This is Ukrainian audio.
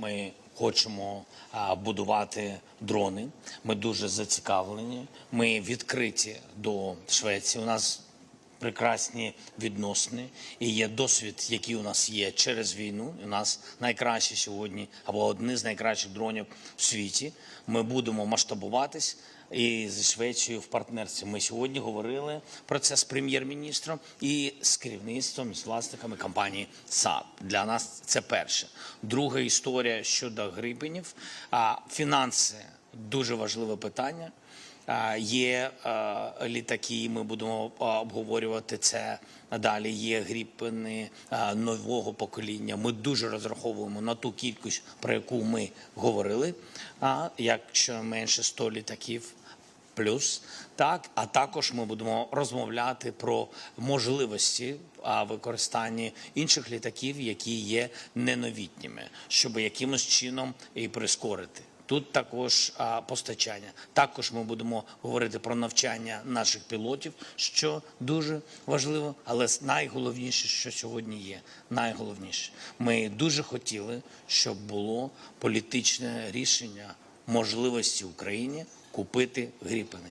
Ми хочемо будувати дрони. Ми дуже зацікавлені. Ми відкриті до Швеції. У нас прекрасні відносини і є досвід, який у нас є через війну. У нас найкращі сьогодні або одні з найкращих дронів в світі. Ми будемо масштабуватись. І зі Швецією в партнерстві ми сьогодні говорили про це з прем'єр-міністром і з керівництвом, з власниками компанії САП. Для нас це перше. Друга історія щодо грипенів. А фінанси дуже важливе питання. Є літаки, ми будемо обговорювати це надалі. Є гріпини нового покоління. Ми дуже розраховуємо на ту кількість, про яку ми говорили. А якщо менше 100 літаків. Плюс так, а також ми будемо розмовляти про можливості використання інших літаків, які є неновітніми, щоб якимось чином і прискорити. Тут також постачання. Також ми будемо говорити про навчання наших пілотів, що дуже важливо. Але найголовніше, що сьогодні є, найголовніше, ми дуже хотіли, щоб було політичне рішення можливості Україні купити гріпени.